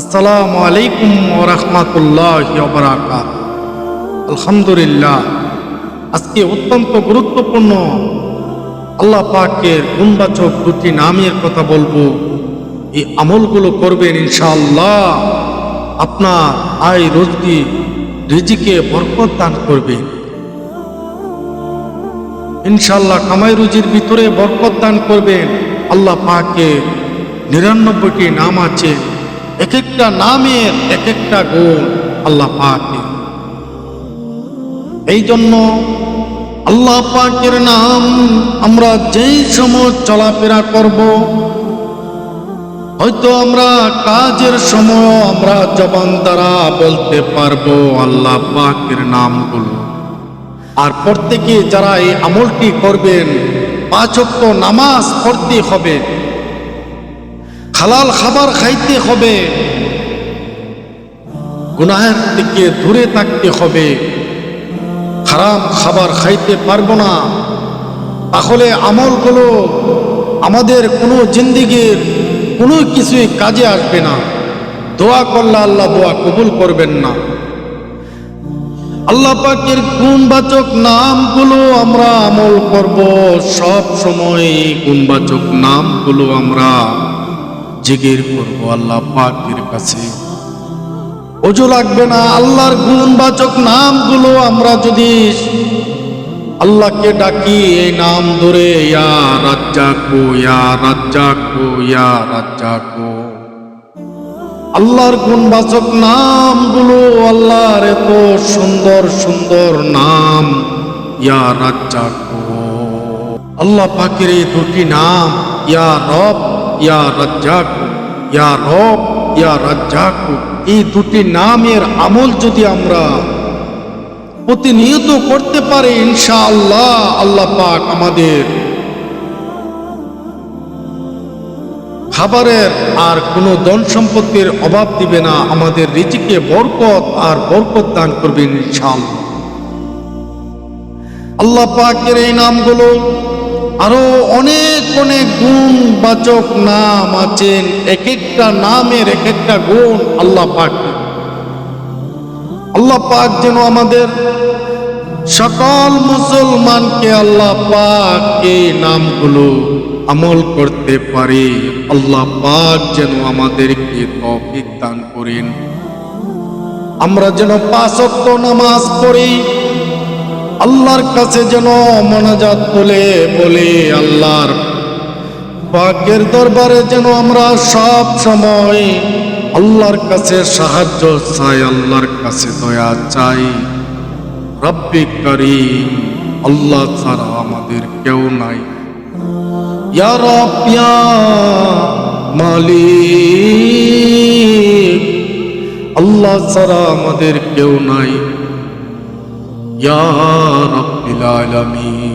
আসসালামু আলাইকুম ওরহমাতুল্লাহ বারাকাত আলহামদুলিল্লাহ। আজকে অত্যন্ত গুরুত্বপূর্ণ আল্লাহ পাকের গুণবাচক দুটি নামের কথা বলব। এই আমলগুলো করবেন ইনশাআল্লাহ। আপনার আয় রোজকি রিজিকে বরকত দান করবে ইনশাল্লাহ কামাই রুজির ভিতরে বরকত দান করবেন। আল্লাহ পাকে নিরানব্বইটি নাম আছে। এক একটা নামের এক একটা গুণ আল্লাহ পাকে। এই জন্য আল্লাহ পাকের নাম আমরা যেই সময় চলাফেরা করব, হয়তো আমরা কাজের সময় আমরা জবান দ্বারা বলতে পারব আল্লাহ পাকের নামগুলো। আর প্রত্যেকে যারা এই আমলটি করবেন পাঁচক্ত নামাজ পড়তে হবে। হালাল খাবার খাইতে হবে। গুনাহের থেকে দূরে থাকতে হবে। খারাপ খাবার খাইতে পারব না। তাহলে আমলগুলো আমাদের কোনো জিন্দিগির কোনো কিছুই কাজে আসবে না। দোয়া করলে আল্লাহ দোয়া কবুল করবেন না। আল্লাহ পাকের গুণবাচক নামগুলো আমরা আমল করব। সব সময় গুণবাচক নামগুলো আমরা জিগির করব আল্লাহ পাকের কাছে। অজু লাগবে না, আল্লাহর গুণবাচক নামগুলো আমরা যদি আল্লাহকে ডাকি, এই নাম ধরে, ইয়া রাজ্জাকো ইয়া রাজ্জাকো ইয়া রাজ্জাকো। আল্লাহর গুণবাচক নামগুলো, আল্লাহর এত সুন্দর সুন্দর নাম, ইয়া রাজ্জাক। আল্লাহ পাকের এই দুটি নাম, ইয়া রব ইয়া রাজ্জাক, ইয়া রব, ইয়া রাজ্জাক। এই দুটি নামের আমল যদি আমরা প্রতিনিয়ত করতে পারি, ইনশাআল্লাহ আল্লাহ পাক আমাদের খাবারের আর কোনো ধন সম্পত্তির অভাব দিবে না, আমাদের রিজিকে বরকত আর বরকত দান করবেন ইনশাআল্লাহ। আল্লাহ পাকের এই নামগুলো আরও অনেক অনেক গুণ বাচক নাম আছেন এক একটা নামের এক একটা গুণ আল্লাহ পাক আল্লাহ পাক যেন আমাদের সকল মুসলমানকে আল্লাহ পাক এই নামগুলো আমল করতে পারে। আল্লাহ পাক যেন আমাদেরকে তৌফিক দান করেন। আমরা যেন পাঁচ ওয়াক্ত নামাজ পড়ি। আল্লাহর কাছে যেন মনাজাত তুলে বলে আল্লাহর। পাকের দরবারে যেন আমরা সব সময় আল্লাহর কাছে সাহায্য চাই, আল্লাহর কাছে দয়া চাই। রব্বি করি আল্লাহ ছাড়া আমাদের কেউ নাই। ইয়া মালিক, আল্লাহ ছাড়া আমাদের কেউ নাই। يا رب العالمين.